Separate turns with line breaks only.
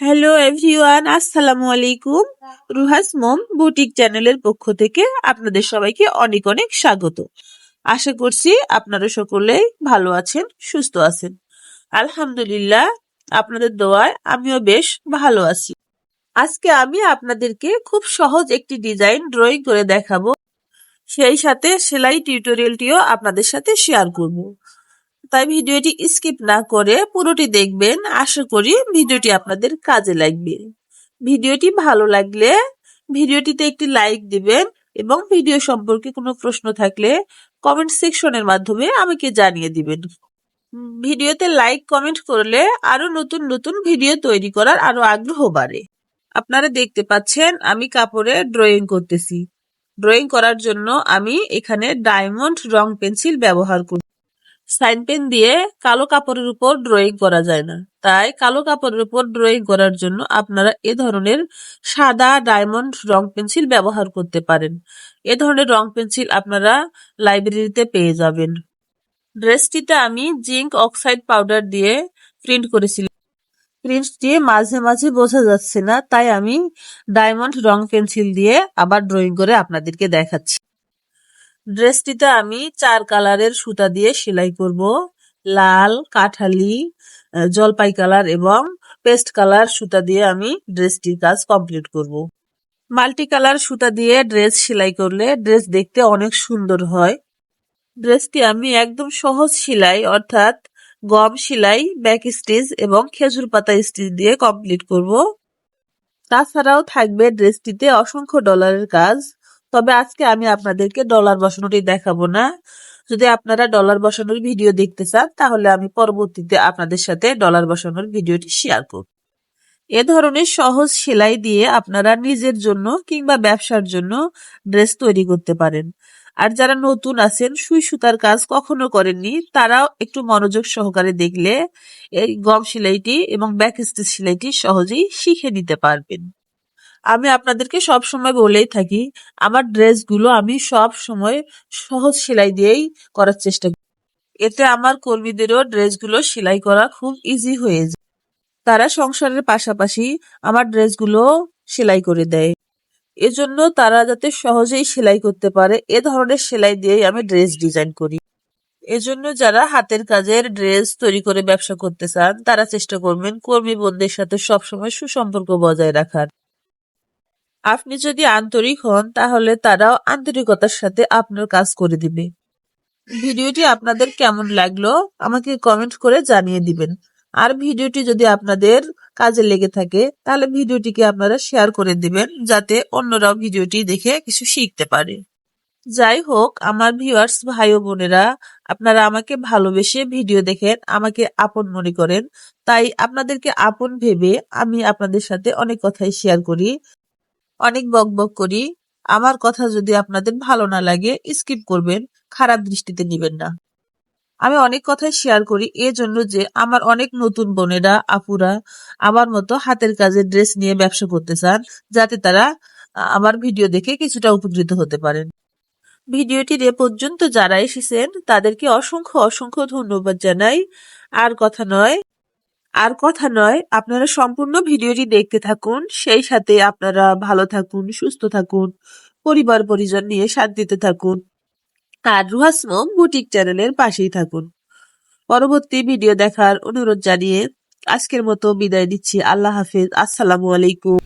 Hello everyone আসসালামু আলাইকুম রুহাস মম boutique চ্যানেলের পক্ষ থেকে আপনাদের সবাইকে অনেক অনেক স্বাগত। আশা করছি আপনারা সকলেই ভালো আছেন, সুস্থ আছেন। আলহামদুলিল্লাহ, আপনাদের দোয়ায় আমিও বেশ ভালো আছি। আজকে আমি আপনাদেরকে খুব সহজ একটি ডিজাইন ড্রয়িং করে দেখাবো। সেই সাথে সেলাই টিউটোরিয়ালটিও আপনাদের সাথে শেয়ার করব। তাই ভিডিওটি স্কিপ না করে পুরোটি দেখবেন। আশা করি ভিডিওটি আপনাদের কাজে লাগবে। ভিডিওটি ভালো লাগলে ভিডিওটিতে একটি লাইক দিবেন এবং ভিডিও সম্পর্কে কোনো প্রশ্ন থাকলে কমেন্ট সেকশনের মাধ্যমে আমাকে জানিয়ে দিবেন। ভিডিওতে লাইক, কমেন্ট করলে আরও নতুন নতুন ভিডিও তৈরি করার আরও আগ্রহ বাড়ে। আপনারা দেখতে পাচ্ছেন আমি কাপড়ে ড্রয়িং করতেছি। ড্রয়িং করার জন্য আমি এখানে ডায়মন্ড রং পেন্সিল ব্যবহার করি সাইন পেন দিয়ে কালো কাপড়ের উপর ড্রয়িং করা যায় না। তাই কালো কাপড়ের উপর ড্রয়িং করার জন্য আপনারা এ ধরনের সাদা ডায়মন্ড রং পেন্সিল ব্যবহার করতে পারেন। এ ধরনের রং পেন্সিল আপনারা লাইব্রেরিতে পেয়ে যাবেন। ড্রেসটিতে আমি জিঙ্ক অক্সাইড পাউডার দিয়ে প্রিন্ট করেছিলাম। প্রিন্ট দিয়ে মাঝে মাঝে বোঝা যাচ্ছে না, তাই আমি ডায়মন্ড রং পেন্সিল দিয়ে আবার ড্রয়িং করে আপনাদেরকে দেখাচ্ছি। ড্রেসটিতে আমি চার কালারের সুতা দিয়ে সেলাই করব। লাল, কাঠালি জলপাই কালার এবং পেস্ট কালার সুতা দিয়ে আমি ড্রেসটির কাজ কমপ্লিট করব। মাল্টি কালার সুতা দিয়ে ড্রেস সেলাই করলে ড্রেস দেখতে অনেক সুন্দর হয়। ড্রেসটি আমি একদম সহজ সেলাই, অর্থাৎ গম সেলাই, ব্যাক স্টিচ এবং খেজুর পাতা স্টিচ দিয়ে কমপ্লিট করব। তাছাড়াও থাকবে ড্রেসটিতে অসংখ্য ডলারের কাজ। তবে আজকে আমি আপনাদেরকে ডলার বসানোটি দেখাবো না। যদি আপনারা ডলার বসানোর ভিডিও দেখতে চান, তাহলে আমি পরবর্তীতে আপনাদের সাথে ডলার বসানোর ভিডিওটি শেয়ার করব। এ ধরনের সহজ সেলাই দিয়ে আপনারা নিজের জন্য কিংবা ব্যবসার জন্য ড্রেস তৈরি করতে পারেন। আর যারা নতুন আছেন, সুই সুতার কাজ কখনো করেননি, তারাও একটু মনোযোগ সহকারে দেখলে এই গম সেলাইটি এবং ব্যাক স্টিচ সেলাইটি সহজেই শিখে নিতে পারবেন। আমি আপনাদেরকে সব সময় বলেই থাকি, আমার ড্রেসগুলো আমি সব সময় সহজ সেলাই দিয়েই করার চেষ্টা করি। এতে আমার কর্মীদেরও ড্রেসগুলো সেলাই করা খুব ইজি হয়ে যায়। তারা সংসারের পাশাপাশি আমার ড্রেসগুলো সেলাই করে দেয়। এজন্য তারা যাতে সহজেই সেলাই করতে পারে, এ ধরনের সেলাই দিয়েই আমি ড্রেস ডিজাইন করি। এজন্য যারা হাতের কাজের ড্রেস তৈরি করে ব্যবসা করতে চান, তারা চেষ্টা করবেন কর্মী বোনদের সাথে সবসময় সুসম্পর্ক বজায় রাখার। আপনি যদি আন্তরিক হন, তাহলে তারাও আন্তরিকতার সাথে আপনার কাজ করে দিবে। ভিডিওটি আপনাদের কেমন লাগল, আমাকে কমেন্ট করে জানিয়ে দিবেন। আর ভিডিওটি যদি আপনাদের কাজে লেগে থাকে, তাহলে ভিডিওটিকে আপনারা শেয়ার করে দিবেন, যাতে অন্যরাও ভিডিওটি দেখে কিছু শিখতে পারে। যাই হোক, আমার ভিউয়ার্স ভাই ও বোনেরা, আপনারা আমাকে ভালোবেসে ভিডিও দেখেন, আমাকে আপন মনে করেন। তাই আপনাদেরকে আপন ভেবে আমি আপনাদের সাথে অনেক কথাই শেয়ার করি। অনেক বকবক করি। আমার কথা যদি আপনাদের ভালো না লাগে স্কিপ করবেন, খারাপ দৃষ্টিতে নেবেন না। আমি অনেক কথাই শেয়ার করি, এজন্য যে আমার অনেক নতুন বোনেরা, আপুরা আমার মতো হাতের কাজের ড্রেস নিয়ে ব্যবসা করতে চান, যাতে তারা আমার ভিডিও দেখে কিছুটা উপকৃত হতে পারেন। ভিডিওটির এ পর্যন্ত যারা এসেছেন, তাদেরকে অসংখ্য অসংখ্য ধন্যবাদ জানাই। আর কথা নয় আর কথা নয়, আপনারা সম্পূর্ণ ভিডিওটি দেখতে থাকুন, সেই সাথে আপনারা ভালো থাকুন, সুস্থ থাকুন, পরিবার, পরিজন নিয়ে শান্তিতে থাকুন আর রুহাস মম বুটিক চ্যানেলের পাশেই থাকুন। পরবর্তী ভিডিও দেখার অনুরোধ জানিয়ে আজকের মতো বিদায় নিচ্ছি। আল্লাহ হাফেজ। আসসালামু আলাইকুম।